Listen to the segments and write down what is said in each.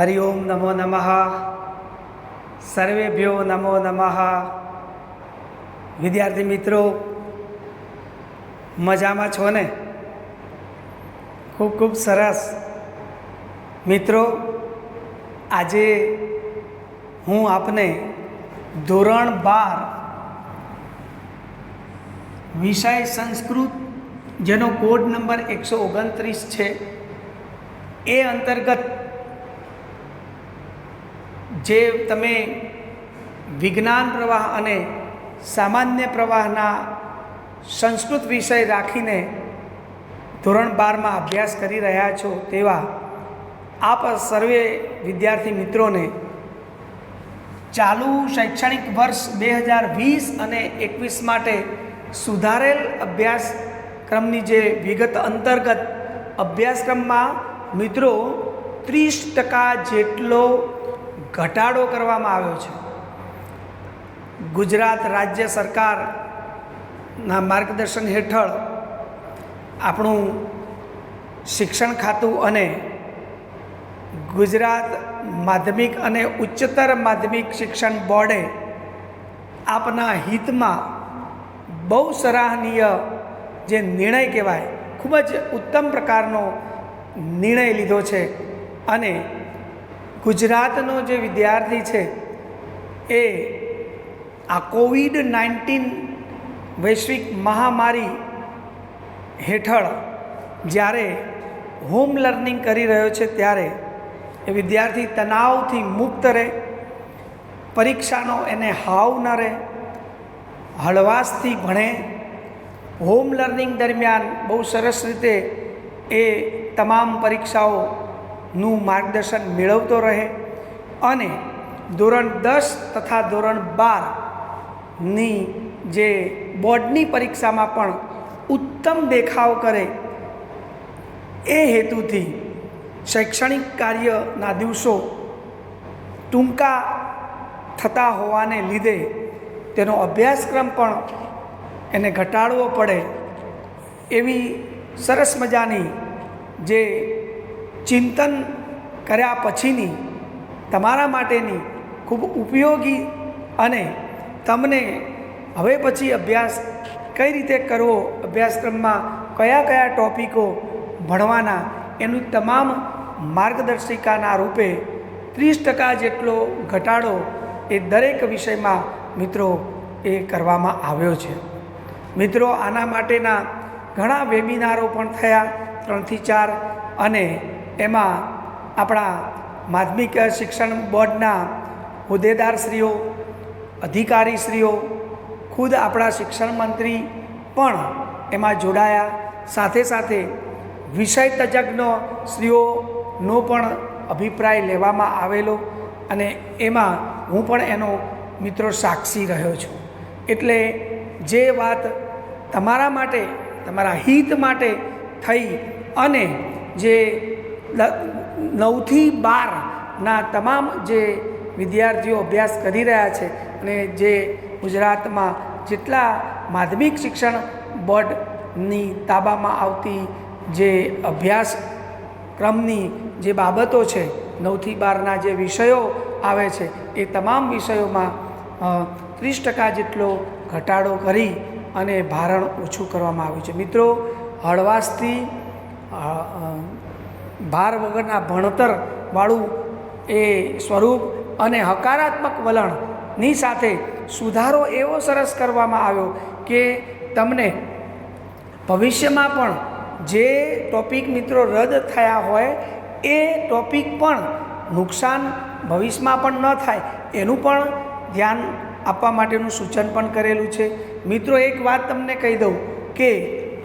હરિ ઓમ નમો નમઃ સર્વેભ્યો નમો નમઃ વિદ્યાર્થી મિત્રો મજામાં છો ને ખૂબ ખૂબ સરસ મિત્રો આજે હું આપને ધોરણ બાર વિષય સંસ્કૃત જેનો કોડ નંબર એકસો ઓગણત્રીસ છે એ અંતર્ગત જે તમે વિજ્ઞાન પ્રવાહ અને સામાન્ય પ્રવાહના સંસ્કૃત વિષય રાખીને ધોરણ બારમાં અભ્યાસ કરી રહ્યા છો તેવા આપ સર્વે વિદ્યાર્થી મિત્રોને ચાલુ શૈક્ષણિક વર્ષ બે હજાર વીસ અને એકવીસ માટે સુધારેલ અભ્યાસક્રમની જે વિગત અંતર્ગત અભ્યાસક્રમમાં મિત્રો ત્રીસ ટકા જેટલો ઘટાડો કરવામાં આવ્યો છે. ગુજરાત રાજ્ય સરકારના માર્ગદર્શન હેઠળ આપણું શિક્ષણ ખાતું અને ગુજરાત માધ્યમિક અને ઉચ્ચતર માધ્યમિક શિક્ષણ બોર્ડે આપના હિતમાં બહુ સરાહનીય જે નિર્ણય કહેવાય, ખૂબ જ ઉત્તમ પ્રકારનો નિર્ણય લીધો છે અને ગુજરાતનો જે વિદ્યાર્થી છે, એ આ કોવિડ નાઇન્ટીન વૈશ્વિક મહામારી હેઠળ જ્યારે હોમ લર્નિંગ કરી રહ્યો છે, ત્યારે એ વિદ્યાર્થી તણાવથી મુક્ત રહે, પરીક્ષાનો એને હાવ ન રહે, હળવાશથી ભણે. હોમ લર્નિંગ દરમિયાન બહુ સરસ રીતે એ તમામ પરીક્ષાઓનું માર્ગદર્શન મેળવતો રહે અને ધોરણ દસ તથા ધોરણ બારની જે બોર્ડની પરીક્ષામાં પણ ઉત્તમ દેખાવ કરે એ હેતુથી શૈક્ષણિક કાર્યના દિવસો ટૂંકા થતા હોવાને લીધે તેનો અભ્યાસક્રમ પણ એને ઘટાડવો પડે એવી સરસ મજાની જે ચિંતન કર્યા પછીની તમારા માટેની ખૂબ ઉપયોગી અને તમને હવે પછી અભ્યાસ કઈ રીતે કરવો, અભ્યાસક્રમમાં કયા કયા ટોપિકો ભણવાના એનું તમામ માર્ગદર્શિકાના રૂપે ત્રીસ ટકા જેટલો ઘટાડો એ દરેક વિષયમાં મિત્રો એ કરવામાં આવ્યો છે. મિત્રો, આના માટેના ઘણા વેબિનારો પણ થયા, ત્રણથી ચાર અને એમાં આપણા માધ્યમિક શિક્ષણ બોર્ડના હોદ્દેદારશ્રીઓ અધિકારીશ્રીઓ ખુદ આપણા શિક્ષણ મંત્રી પણ એમાં જોડાયા. સાથે સાથે વિષય તજજ્ઞો શ્રીઓનો પણ અભિપ્રાય લેવામાં આવેલો અને એમાં હું પણ એનો મિત્રો સાક્ષી રહ્યો છું. એટલે જે વાત તમારા માટે, તમારા હિત માટે થઈ અને જે નવથી બારના તમામ જે વિદ્યાર્થીઓ અભ્યાસ કરી રહ્યા છે અને જે ગુજરાતમાં જેટલા માધ્યમિક શિક્ષણ બોર્ડની તાબામાં આવતી જે અભ્યાસ ક્રમની જે બાબતો છે, નવથી બારના જે વિષયો આવે છે, એ તમામ વિષયોમાં ત્રીસ ટકા જેટલો ઘટાડો કરી અને ભારણ ઓછું કરવામાં આવ્યું છે. મિત્રો, હળવાશથી ભાર વગરના ભણતરવાળું એ સ્વરૂપ અને હકારાત્મક વલણની સાથે સુધારો એવો સરસ કરવામાં આવ્યો કે તમને ભવિષ્યમાં પણ જે ટોપિક મિત્રો રદ થયા હોય, એ ટોપિક પણ નુકસાન ભવિષ્યમાં પણ ન થાય એનું પણ ધ્યાન આપવા માટેનું સૂચન પણ કરેલું છે. મિત્રો, એક વાત તમને કહી દઉં કે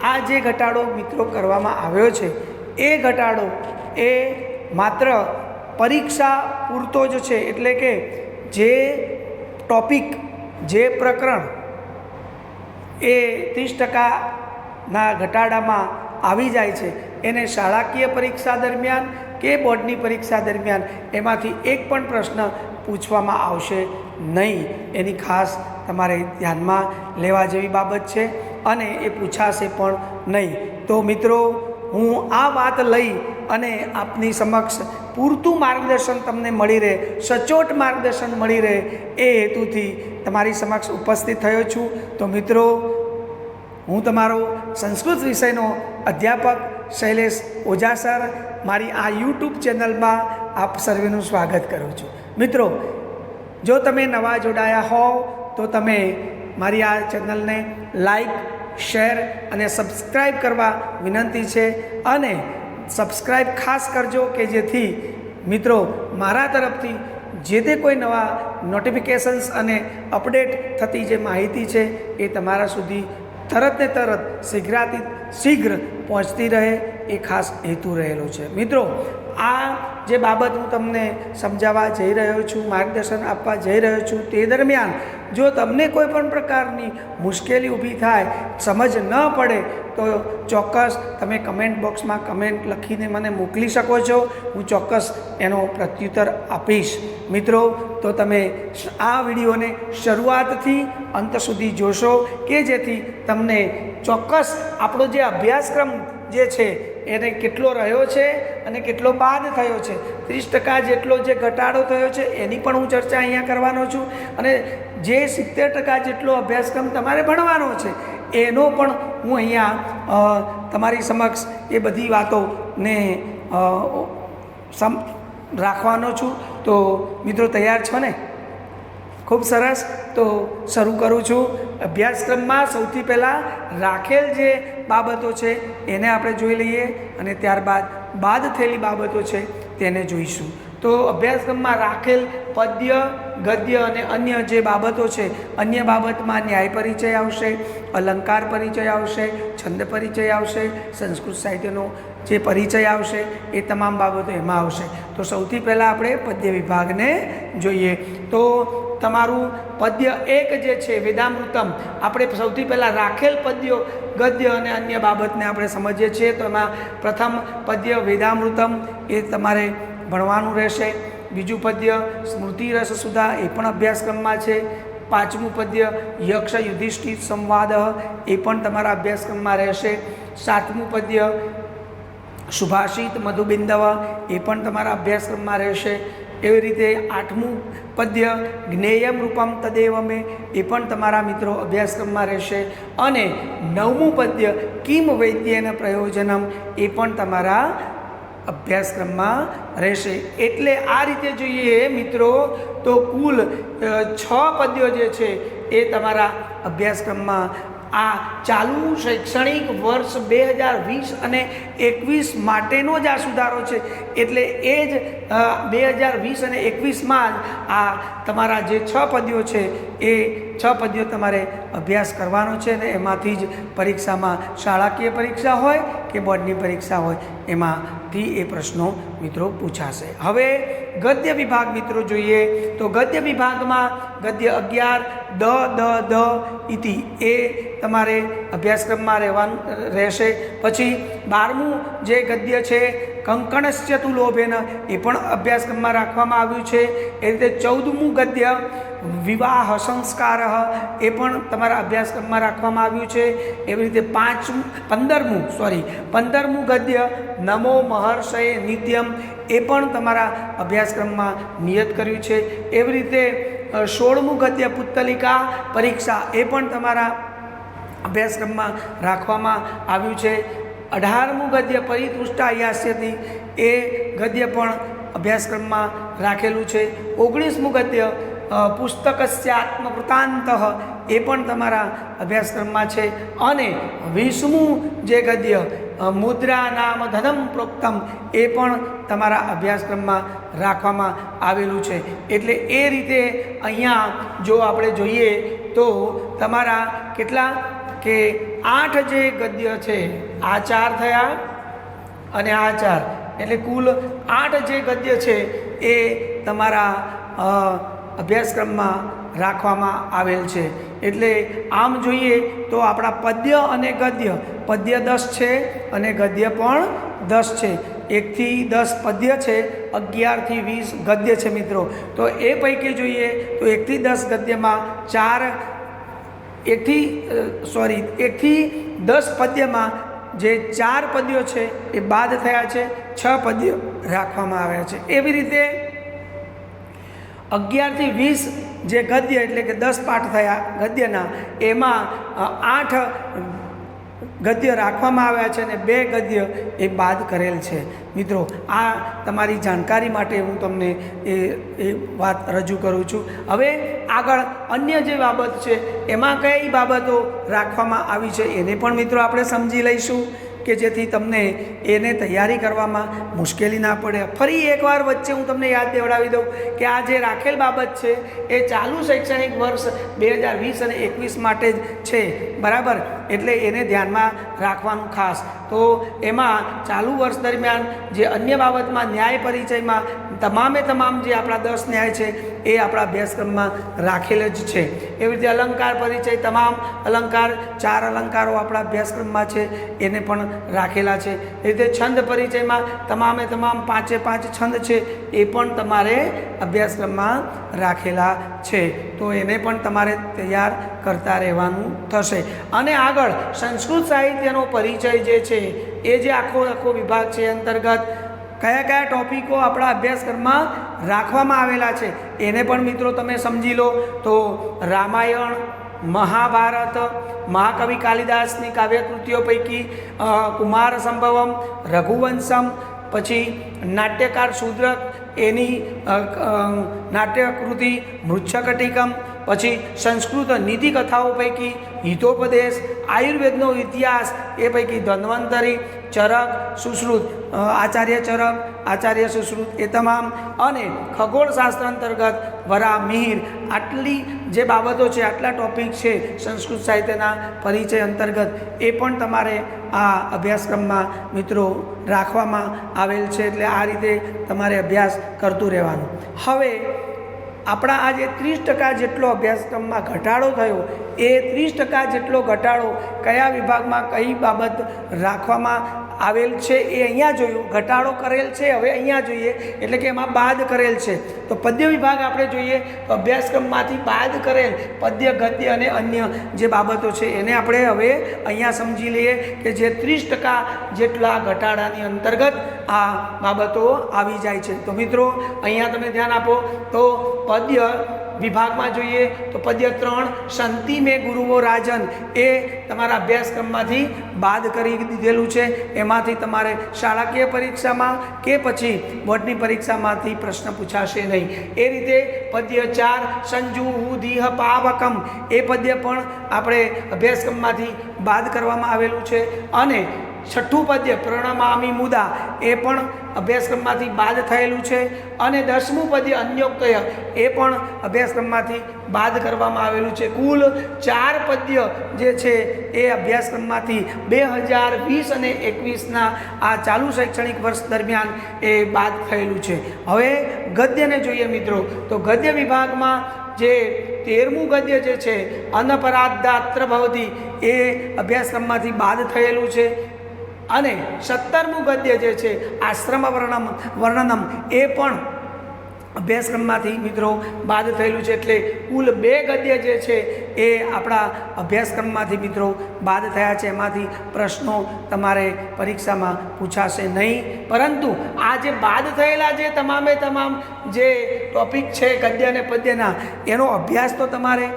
આ જે ઘટાડો મિત્રો કરવામાં આવ્યો છે એ ઘટાડો એ માત્ર પરીક્ષા પૂરતો જ છે એટલે કે જે ટોપિક, જે પ્રકરણ એ ત્રીસ ટકાના ઘટાડામાં આવી જાય છે, એને શાળાકીય પરીક્ષા દરમિયાન કે બોર્ડની પરીક્ષા દરમિયાન એમાંથી એક પણ પ્રશ્ન પૂછવામાં આવશે નહીં. એની ખાસ તમારે ધ્યાનમાં લેવા જેવી બાબત છે અને એ પૂછાશે પણ નહીં. તો મિત્રો હું આ વાત લઈ અને આપની સમક્ષ પૂરતું માર્ગદર્શન તમને મળી રહે, સચોટ માર્ગદર્શન મળી રહે એ હેતુથી તમારી સમક્ષ ઉપસ્થિત થયો છું. તો મિત્રો, હું તમારો સંસ્કૃત વિષયનો અધ્યાપક શૈલેષ ઓઝા સર મારી આ યુટ્યુબ ચેનલમાં આપ સર્વેનું સ્વાગત કરું છું. મિત્રો, જો તમે નવા જોડાયા હો તો તમે મારી આ ચેનલને લાઈક શેર અને સબસ્ક્રાઈબ કરવા વિનંતી છે અને સબસ્ક્રાઈબ ખાસ કરજો કે જેથી મિત્રો મારા તરફથી જે તે કોઈ નવા નોટિફિકેશન્સ અને અપડેટ થતી જે માહિતી છે એ તમારા સુધી તરત ને તરત શીઘ્રાતી શીઘ્ર પહોંચતી રહે એ ખાસ હેતુ રહેલો છે. મિત્રો, આ જે બાબત હું તમને સમજાવવા જઈ રહ્યો છું, માર્ગદર્શન આપવા જઈ રહ્યો છું, તે દરમિયાન જો તમને કોઈ પણ પ્રકારની મુશ્કેલી ઊભી થાય, સમજ ન પડે, તો ચોક્કસ તમે કમેન્ટ બોક્સમાં કમેન્ટ લખીને મને મોકલી શકો છો. હું ચોક્કસ એનો પ્રત્યુત્તર આપીશ. મિત્રો, તો તમે આ વિડીયોને શરૂઆતથી અંત સુધી જોશો કે જેથી તમને ચોક્કસ આપણો જે અભ્યાસક્રમ જે છે, એને કેટલો રહ્યો છે અને કેટલો બાદ થયો છે. ત્રીસ ટકા જેટલો જે ઘટાડો થયો છે, એની પણ હું ચર્ચા અહીંયા કરવાનો છું. અને જે સિત્તેર ટકા જેટલો અભ્યાસક્રમ તમારે ભણવાનો છે, એનો પણ હું અહીંયા તમારી સમક્ષ એ બધી વાતોને સમ, રાખવાનો છું. તો મિત્રો તૈયાર છો ને? ખૂબ સરસ. તો શરૂ કરું છું. અભ્યાસક્રમમાં સૌથી પહેલાં રાખેલ જે બાબતો છે, એને આપણે જોઈ લઈએ અને ત્યારબાદ બાદ થયેલી બાબતો છે, તેને જોઈશું. તો અભ્યાસક્રમમાં રાખેલ પદ્ય, ગદ્ય અને અન્ય જે બાબતો છે, અન્ય બાબતમાં ન્યાય પરિચય આવશે, અલંકાર પરિચય આવશે, છંદ પરિચય આવશે, સંસ્કૃત સાહિત્યનો જે પરિચય આવશે એ તમામ બાબતો એમાં આવશે. તો સૌથી પહેલાં આપણે પદ્ય વિભાગને જોઈએ. તો તમારું પદ્ય એક જે છે, વેદામૃતમ, આપણે સૌથી પહેલાં રાખેલ પદ્યો, ગદ્ય અને અન્ય બાબતને આપણે સમજીએ છીએ. તો એમાં પ્રથમ પદ્ય વેદામૃતમ, એ તમારે ભણવાનું રહેશે. બીજું પદ્ય સ્મૃતિ રસ સુધા, એ પણ અભ્યાસક્રમમાં છે. પાંચમું પદ્ય યક્ષ યુધિષ્ઠિર સંવાદ, એ પણ તમારા અભ્યાસક્રમમાં રહેશે. સાતમું પદ્ય સુભાષિત મધુબિંદવ, એ પણ તમારા અભ્યાસક્રમમાં રહેશે. એવી રીતે આઠમું પદ્ય જ્ઞેયમ રૂપમ તદેવમે, એ પણ તમારા મિત્રો અભ્યાસક્રમમાં રહેશે. અને નવમું પદ્ય કિમ વૈદ્યન પ્રયોજનમ, એ પણ તમારા અભ્યાસક્રમમાં રહેશે. એટલે આ રીતે જોઈએ મિત્રો, તો કુલ છ પદ્યો જે છે, એ તમારા અભ્યાસક્રમમાં આ ચાલુ શૈક્ષણિક વર્ષ બે હજાર વીસ અને એકવીસ માટેનો જ આ સુધારો છે. એટલે એ જ બે હજાર વીસ અને એકવીસમાં જ આ તમારા જે છ પદ્યો છે, એ છ પદ્યો તમારે અભ્યાસ કરવાનો છે અને એમાંથી જ પરીક્ષામાં શાળાકીય પરીક્ષા હોય કે બોર્ડની પરીક્ષા હોય એમાંથી એ પ્રશ્નો મિત્રો પૂછાશે. હવે ગદ્ય વિભાગ મિત્રો જોઈએ તો ગદ્ય વિભાગમાં ગદ્ય અગિયાર, દ દ દ ઇતિ એ તમારે અભ્યાસક્રમમાં રહેવાનું, રહેશે. પછી બારમું જે ગદ્ય છે કંકણસ્ય તું લોભેન. એ પણ અભ્યાસક્રમમાં રાખવામાં આવ્યું છે. એ રીતે ચૌદમું ગદ્ય વિવાહ સંસ્કાર એ પણ તમારા અભ્યાસક્રમમાં રાખવામાં આવ્યું છે. એવી રીતે પાંચમું, પંદરમું સોરી પંદરમું ગદ્ય નમો મહર્ષય નિત્યમ એ પણ તમારા અભ્યાસક્રમમાં નિયત કર્યું છે. એવી રીતે સોળમું ગદ્ય પુત્તલિકા પરીક્ષા એ પણ તમારા અભ્યાસક્રમમાં રાખવામાં આવ્યું છે. અઢારમું ગદ્ય પરિતુષ્ટા યાસ્યથી એ ગદ્ય પણ અભ્યાસક્રમમાં રાખેલું છે. ઓગણીસમું ગદ્ય પુસ્તકસ્ય આત્મવૃતાંત એ પણ તમારા અભ્યાસક્રમમાં છે. અને વીસમું જે ગદ્ય મુદ્રા નામ ધનમ પ્રોક્તમ એ પણ તમારા અભ્યાસક્રમમાં રાખવામાં આવેલું છે. એટલે એ રીતે અહીંયા જો આપણે જોઈએ તો તમારા કેટલા કે આઠ જે ગદ્ય છે આ ચાર થયા અને આ ચાર એટલે કુલ આઠ જે ગદ્ય છે એ તમારા અભ્યાસક્રમમાં રાખવામાં આવેલ છે. એટલે આમ જોઈએ તો આપણા પદ્ય અને ગદ્ય, પદ્ય દસ છે અને ગદ્ય પણ દસ છે. એકથી દસ પદ્ય છે અગિયારથી વીસ ગદ્ય છે મિત્રો. તો એ પૈકી જોઈએ તો એકથી દસ ગદ્યમાં ચાર એકથી સોરી એકથી દસ પદ્યમાં જે ચાર પદ્યો છે એ બાદ થયા છે, છ પદ્યો રાખવામાં આવ્યા છે. એવી રીતે અગિયારથી વીસ જે ગદ્ય એટલે કે દસ પાઠ થયા ગદ્યના, એમાં આઠ ગદ્ય રાખવામાં આવ્યા છે અને બે ગદ્ય એ બાદ કરેલ છે. મિત્રો, આ તમારી જાણકારી માટે હું તમને એ એ વાત રજૂ કરું છું. હવે આગળ અન્ય જે બાબત છે, એમાં કઈ બાબતો રાખવામાં આવી છે, એને પણ મિત્રો આપણે સમજી લઈશું. કે જેથી તમને એને તૈયારી કરવામાં મુશ્કેલી ના પડે. ફરી એકવાર વચ્ચે હું તમને યાદ દેવડાવી દઉં કે આ જે રાખેલ બાબત છે, એ ચાલુ શૈક્ષણિક વર્ષ બે હજાર વીસ અને એકવીસ માટે જ છે. બરાબર? એટલે એને ધ્યાનમાં રાખવાનું ખાસ. તો એમાં ચાલુ વર્ષ દરમિયાન જે અન્ય બાબતમાં ન્યાય પરિચયમાં તમામે તમામ જે આપણા દસ ન્યાય છે, એ આપણા અભ્યાસક્રમમાં રાખેલ જ છે. એવી રીતે અલંકાર પરિચય, તમામ અલંકાર, ચાર અલંકારો આપણા અભ્યાસક્રમમાં છે. એને પણ રાખેલા છે. એ રીતે છંદ પરિચયમાં તમામે તમામ પાંચે પાંચ છંદ છે એ પણ તમારે અભ્યાસક્રમમાં રાખેલા છે. તો એને પણ તમારે તૈયાર કરતા રહેવાનું થશે. અને આગળ સંસ્કૃત સાહિત્યનો પરિચય જે છે, એ જે આખો આખો વિભાગ છે અંતર્ગત કયા કયા ટોપિકો આપણા અભ્યાસક્રમમાં રાખવામાં આવેલા છે, એને પણ મિત્રો તમે સમજી લો. તો રામાયણ મહાભારત મહાકવિ કાલિદાસની કાવ્યકૃતિઓ પૈકી કુમાર સંભવમ રઘુવંશમ પછી નાટ્યકાર શુદ્રક એની નાટ્યકૃતિ મૃચ્છકટિકમ પછી સંસ્કૃત નીતિ કથાઓ પૈકી હિતોપદેશ, આયુર્વેદનો ઇતિહાસ એ પૈકી ધન્વંતરી, ચરક, સુશ્રુત આચાર્ય ચરક, આચાર્ય સુશ્રુત એ તમામ. અને ખગોળશાસ્ત્ર અંતર્ગત વરા મિહિર આટલી જે બાબતો છે, આટલા ટોપિક છે સંસ્કૃત સાહિત્યના પરિચય અંતર્ગત એ પણ તમારે આ અભ્યાસક્રમમાં મિત્રો રાખવામાં આવેલ છે. એટલે આ રીતે તમારે અભ્યાસ કરતું રહેવાનું. હવે આપણા આજે ત્રીસ ટકા જેટલો અભ્યાસક્રમમાં ઘટાડો થયો, એ ત્રીસ ટકા જેટલો ઘટાડો કયા વિભાગમાં કઈ બાબત રાખવામાં આવેલ છે એ અહીંયા જોયું, ઘટાડો કરેલ છે, હવે અહીંયા જોઈએ, એટલે કે એમાં બાદ કરેલ છે. તો પદ્ય વિભાગ આપણે જોઈએ, તો અભ્યાસક્રમમાંથી બાદ કરેલ પદ્ય, ગદ્ય અને અન્ય જે બાબતો છે, એને આપણે હવે અહીંયા સમજી લઈએ કે જે ત્રીસ ટકા જેટલા ઘટાડાની અંતર્ગત આ બાબતો આવી જાય છે. તો મિત્રો, અહીંયા તમે ધ્યાન આપો, તો પદ્ય વિભાગમાં જોઈએ તો પદ્ય ત્રણ શાંતિ મેં ગુરુઓ રાજન એ તમારા અભ્યાસક્રમમાંથી બાદ કરી દીધેલું છે. એમાંથી તમારે શાળાકીય પરીક્ષામાં કે પછી બોર્ડની પરીક્ષામાંથી પ્રશ્ન પૂછાશે નહીં. એ રીતે પદ્ય ચાર, સંજુ દીહ પાવકમ એ પદ્ય પણ આપણે અભ્યાસક્રમમાંથી બાદ કરવામાં આવેલું છે. અને છઠ્ઠું પદ્ય પ્રણમામી મુદા એ પણ અભ્યાસક્રમમાંથી બાદ થયેલું છે અને દસમું પદ્ય અન્યોક્તય એ પણ અભ્યાસક્રમમાંથી બાદ કરવામાં આવેલું છે. કુલ ચાર પદ્ય જે છે એ અભ્યાસક્રમમાંથી બે હજાર વીસ અને એકવીસના આ ચાલુ શૈક્ષણિક વર્ષ દરમિયાન એ બાદ થયેલું છે. હવે ગદ્યને જોઈએ મિત્રો, તો ગદ્ય વિભાગમાં જે તેરમું ગદ્ય જે છે અનપરાધાત્ર ભવતી એ અભ્યાસક્રમમાંથી બાદ થયેલું છે. અને સત્તરમું ગદ્ય જે છે, આશ્રમ વર્ણમ, વર્ણનમ, એ પણ અભ્યાસક્રમમાંથી મિત્રો બાદ થયેલું છે. એટલે કુલ બે ગદ્ય જે છે, એ આપણા અભ્યાસક્રમમાંથી મિત્રો બાદ થયા છે. એમાંથી પ્રશ્નો તમારે પરીક્ષામાં પૂછાશે નહીં. પરંતુ આ જે બાદ થયેલા જે તમામે તમામ જે ટોપિક છે ગદ્ય અને પદ્યના. એનો અભ્યાસ તો તમારે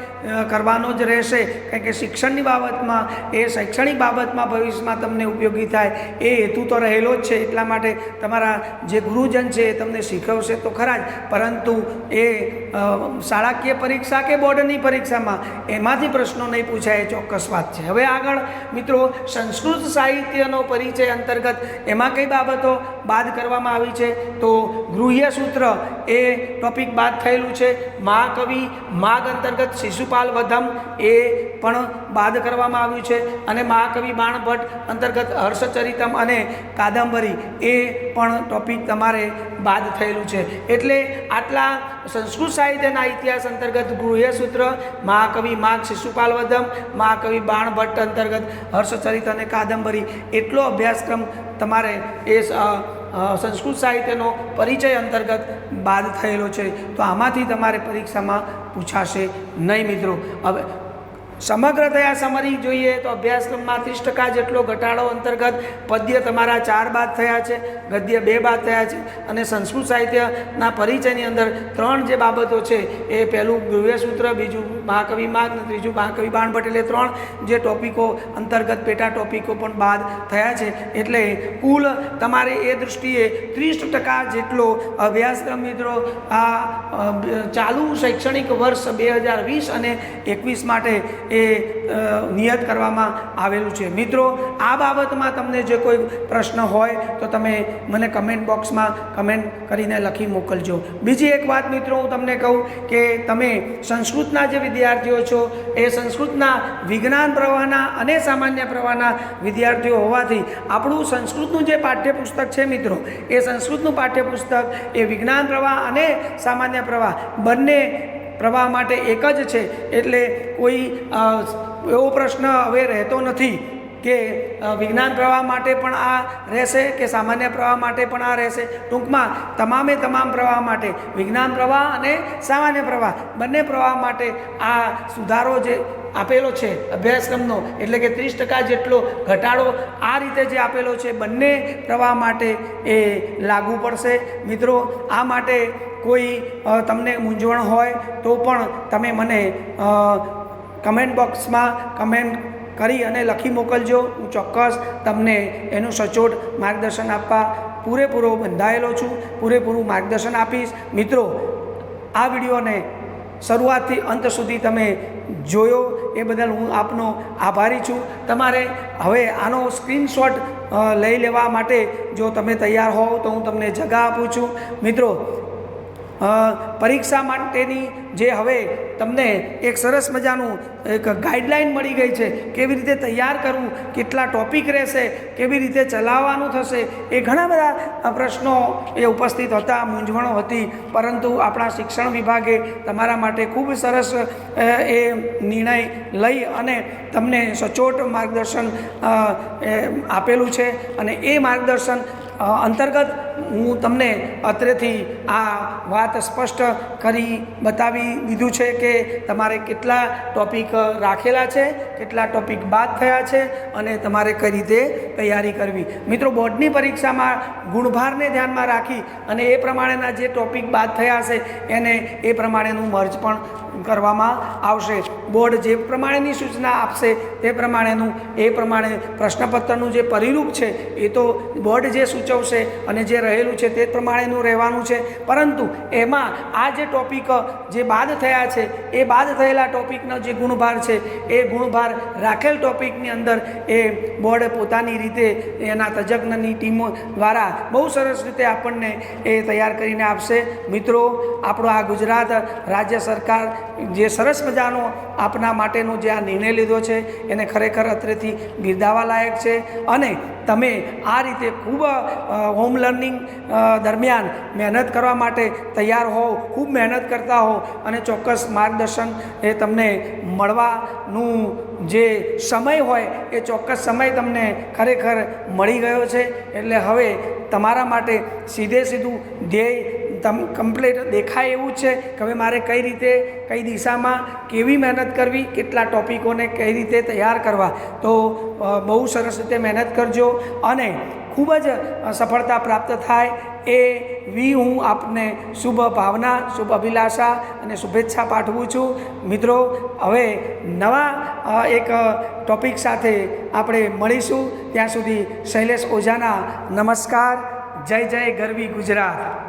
કરવાનો જ રહેશે. કારણ કે શિક્ષણની બાબતમાં, એ શૈક્ષણિક બાબતમાં ભવિષ્યમાં તમને ઉપયોગી થાય. એ હેતુ તો રહેલો જ છે. એટલા માટે તમારા જે ગુરુજન છે એ તમને શીખવશે તો ખરા જ. પરંતુ એ શાળાકીય પરીક્ષા કે બોર્ડની પરીક્ષામાં, એમાંથી પ્રશ્નો નહીં પૂછાય, એ ચોક્કસ વાત છે. હવે આગળ, મિત્રો, સંસ્કૃત સાહિત્યનો પરિચય અંતર્ગત એમાં કઈ બાબતો બાદ કરવામાં આવી છે? તો ગૃહ્ય સૂત્ર એ ટોપિક બાદ થયેલું છે મહાકવિ માગ અંતર્ગત શિશુપાલ વધમ એ પણ બાદ કરવામાં આવ્યું છે અને મહાકવિ બાણભટ્ટ અંતર્ગત હર્ષચરિતમ અને કાદંબરી એ પણ ટોપિક તમારે બાદ થયેલું છે. એટલે આટલા સંસ્કૃત સાહિત્યના ઇતિહાસ અંતર્ગત ગૃહ્યસૂત્ર મહાકવિ માગ શિશુપાલ વધમ મહાકવિ બાણભટ્ટ અંતર્ગત હર્ષચરિત અને કાદંબરી, એટલો અભ્યાસક્રમ તમારે એ સંસ્કૃત સાહિત્યનો પરિચય અંતર્ગત બાદ થયેલો છે. તો આમાંથી તમારે પરીક્ષામાં પૂછાશે નહીં મિત્રો. હવે સમગ્રતયા સમરી જોઈએ તો અભ્યાસક્રમમાં ત્રીસ ટકા જેટલો ઘટાડો અંતર્ગત પદ્ય તમારા ચાર બાદ થયા છે, ગદ્ય બે બાદ થયા છે અને સંસ્કૃત સાહિત્યના પરિચયની અંદર ત્રણ જે બાબતો છે એ પહેલું ગૃહ્યસૂત્ર બીજું મહાકવિ માગ ત્રીજું મહાકવિ બાણ પટેલે ત્રણ જે ટોપિકો અંતર્ગત પેટા ટોપિકો પણ બાદ થયા છે. એટલે કુલ તમારે એ દૃષ્ટિએ ત્રીસ ટકા જેટલો અભ્યાસક્રમ મિત્રો આ ચાલુ શૈક્ષણિક વર્ષ બે હજાર વીસ અને એકવીસ માટે એ નિયત કરવામાં આવેલું છે. મિત્રો, આ બાબતમાં તમને જે કોઈ પ્રશ્ન હોય તો તમે મને કમેન્ટ બોક્સમાં કમેન્ટ કરીને લખી મોકલજો. બીજી એક વાત મિત્રો હું તમને કહું કે તમે સંસ્કૃતના જે વિદ્યાર્થીઓ છો, એ સંસ્કૃતના વિજ્ઞાન પ્રવાહના અને સામાન્ય પ્રવાહના વિદ્યાર્થીઓ હોવાથી આપણું સંસ્કૃતનું જે પાઠ્યપુસ્તક છે મિત્રો, એ સંસ્કૃતનું પાઠ્યપુસ્તક, એ વિજ્ઞાન પ્રવાહ અને સામાન્ય પ્રવાહ બંને પ્રવાહ માટે એક જ છે. એટલે કોઈ એવો પ્રશ્ન હવે રહેતો નથી. કે વિજ્ઞાન પ્રવાહ માટે પણ આ રહેશે કે સામાન્ય પ્રવાહ માટે પણ આ રહેશે? ટૂંકમાં તમામે તમામ પ્રવાહ માટે, વિજ્ઞાન પ્રવાહ અને સામાન્ય પ્રવાહ, બંને પ્રવાહ માટે આ સુધારો જે આપેલો છે, અભ્યાસક્રમનો, એટલે કે ત્રીસ ટકા જેટલો ઘટાડો આ રીતે જે આપેલો છે, બંને પ્રવાહ માટે એ લાગુ પડશે. મિત્રો, આ માટે કોઈ તમને મૂંઝવણ હોય તો પણ તમે મને કમેન્ટ બોક્સમાં કમેન્ટ કરી અને લખી મોકલજો. હું ચોક્કસ તમને એનું સચોટ માર્ગદર્શન આપવા પૂરેપૂરો બંધાયેલો છું. પૂરેપૂરું માર્ગદર્શન આપીશ. મિત્રો, આ વિડીયોને શરૂઆતથી અંત સુધી તમે જોયો એ બદલ હું આપનો આભારી છું. તમારે હવે આનો સ્ક્રીનશોટ લઈ લેવા માટે જો તમે તૈયાર હોવ તો હું તમને જગા આપું છું. મિત્રો પરીક્ષા માટેની જે હવે તમને એક સરસ મજાનું એક ગાઈડલાઈન મળી ગઈ છે, કેવી રીતે તૈયાર કરવું, કેટલા ટોપિક રહેશે, કેવી રીતે ચલાવવાનું થશે, એ ઘણા બધા પ્રશ્નો એ ઉપસ્થિત હતા, મૂંઝવણો હતી, પરંતુ આપણા શિક્ષણ વિભાગે તમારા માટે ખૂબ સરસ એ નિર્ણય લઈ અને તમને સચોટ માર્ગદર્શન આપેલું છે અને એ માર્ગદર્શન અંતર્ગત હું તમને અત્રેથી આ વાત સ્પષ્ટ કરી બતાવી દીધું છે કે તમારે કેટલા ટોપિક રાખેલા છે, કેટલા ટોપિક બાદ થયા છે અને તમારે કઈ રીતે તૈયારી કરવી. મિત્રો, બોર્ડની પરીક્ષામાં ગુણભારને ધ્યાનમાં રાખી અને એ પ્રમાણેના જે ટોપિક બાદ થયા છે એને એ પ્રમાણેનું મર્જ પણ કરવામાં આવશે. બોર્ડ જે પ્રમાણેની સૂચના આપશે, તે પ્રમાણેનું, એ પ્રમાણે પ્રશ્નપત્રનું જે પરિરૂપ છે, એ તો બોર્ડ જે સૂચવશે અને જે રહેલું છે તે પ્રમાણેનું રહેવાનું છે. પરંતુ એમાં આ જે ટોપિક જે બાદ થયા છે, એ બાદ થયેલા ટોપિકનો જે ગુણભાર છે, એ ગુણભાર રાખેલ ટોપિકની અંદર એ બોર્ડ પોતાની રીતે એના તજજ્ઞની ટીમો દ્વારા બહુ સરસ રીતે આપણને એ તૈયાર કરીને આપશે. મિત્રો, આપણો આ ગુજરાત રાજ્ય સરકાર જે સરસ મજાનો આપના માટેનો જે આ નિર્ણય લીધો છે, એને ખરેખર અત્રેથી બિરદાવા લાયક છે. અને તમે આ રીતે ખૂબ હોમ લર્નિંગ દરમિયાન મહેનત કરવા માટે તૈયાર હોવ ખૂબ મહેનત કરતા હો અને ચોક્કસ માર્ગદર્શન એ તમને મળવાનું જે સમય હોય એ ચોક્કસ સમય તમને ખરેખર મળી ગયો છે. એટલે હવે તમારા માટે સીધે સીધું ધ્યેય તમ કમ્પ્લીટ દેખાય એવું છે કે હવે મારે કઈ રીતે, કઈ દિશામાં કેવી મહેનત કરવી, કેટલા ટોપિકોને કઈ રીતે તૈયાર કરવા. તો બહુ સરસ રીતે મહેનત કરજો અને ખૂબ જ સફળતા પ્રાપ્ત થાય એ વી હું આપને શુભ ભાવના, શુભ અભિલાષા અને શુભેચ્છા પાઠવું છું. મિત્રો, હવે નવા એક ટોપિક સાથે આપણે મળીશું. ત્યાં સુધી શૈલેષ ઓઝાના નમસ્કાર. જય જય ગરવી ગુજરાત.